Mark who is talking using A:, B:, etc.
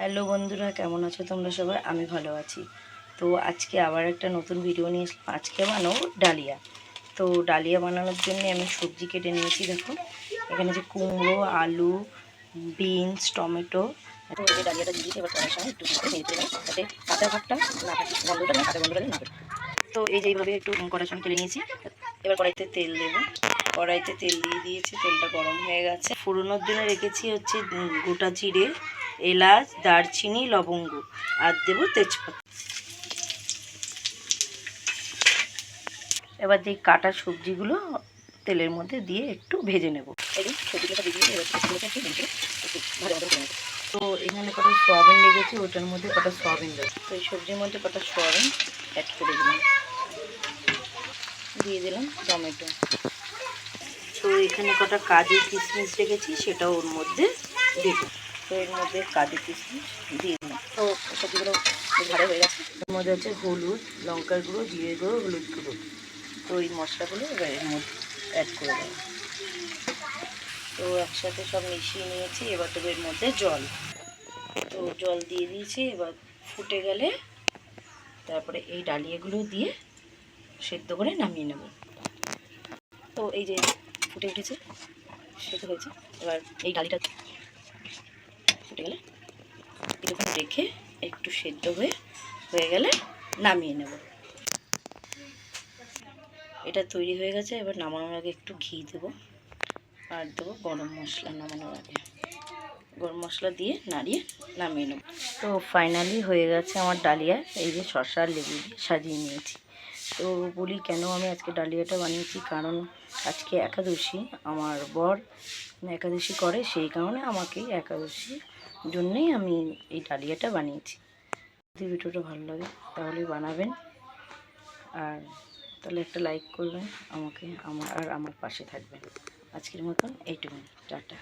A: Hello বন্ধুরা, কেমন আছো তোমরা সবাই? আমি ভালো আছি। তো আজকে আবার একটা নতুন ভিডিও নিয়ে আজকে বানাবো ডালিয়া। তো ডালিয়া বানানোর জন্য আমি সবজি কেটে নিয়েছি, দেখো। এখানে যে কুমড়ো, আলু, বিনস, টমেটো। তো এই ডালিয়াটা এবার সময় একটু নেব যাতে তো এই যে এইভাবে একটু কড়ার সময় তেলে নিয়েছি। এবার কড়াইতে তেল দেবো। কড়াইতে তেল দিয়ে দিয়েছি। তেলটা গরম হয়ে গেছে। ফুরোনোর জন্য রেখেছি হচ্ছে গোটা জিরে। এলাচ, দারচিনি, লবঙ্গ। আর দেবো তেজপাতা। এবার দিয়ে কাটা সবজিগুলো তেলের মধ্যে দিয়ে একটু ভেজে নেব। যে। তো এখানে কটা সোয়াবিন লেগেছে ওটার মধ্যে কটা সোয়াবিন দেবো। তো এই সবজির মধ্যে কটা সোয়াবিন অ্যাড করে দিলাম। দিয়ে দিলাম টমেটো। তো এখানে কটা কাজু কিশমিশ রেখেছি সেটা ওর মধ্যে দেবো। এর মধ্যে কাজু কিশমিশ দিয়ে দিলাম। তো সবজিগুলো ভালো হয়ে গেছে। এর মধ্যে হচ্ছে হলুদ, লঙ্কার গুঁড়ো, জিরে গুঁড়ো, হলুদ গুঁড়ো। তো এই মশলাগুলো এবার এর মধ্যে অ্যাড করে দেবো। তো একসাথে সব মিশিয়ে নিয়েছি। এবার দেবো এর মধ্যে জল। তো জল দিয়ে দিয়েছি। এবার ফুটে গেলে তারপরে এই ডালিয়াগুলো দিয়ে সেদ্ধ করে নামিয়ে নেব। তো এই যে ফুটে উঠেছে, সেদ্ধ হয়েছে। এবার এই ডালিটা ফুটে গেলে কিছুক্ষণ রেখে একটু সেদ্ধ হয়ে হয়ে গেলে নামিয়ে নেব। এটা তৈরি হয়ে গেছে, এবার নামানোর আগে একটু ঘি দেবো। আর দেবো গরম মশলা নামানোর আগে। গরম মশলা দিয়ে নাড়িয়ে নামিয়ে নেব। তো ফাইনালি হয়ে গেছে আমার ডালিয়া। এই যে শসা লেবু দিয়ে সাজিয়ে নিয়েছি। তো বলি কেন আমি আজকে ডালিয়াটা বানিয়েছি? কারণ আজকে একাদশী। আমার বর একাদশী করে, সেই কারণে আমাকে একাদশীর জন্যেই আমি এই ডালিয়াটা বানিয়েছি। যদি ভিডিওটা ভালো লাগে তাহলে বানাবেন। আর তাহলে একটা লাইক করবেন আমাকে, আমার আর আমার পাশে থাকবেন। আজকের মতন এইটুকুন। টাটা।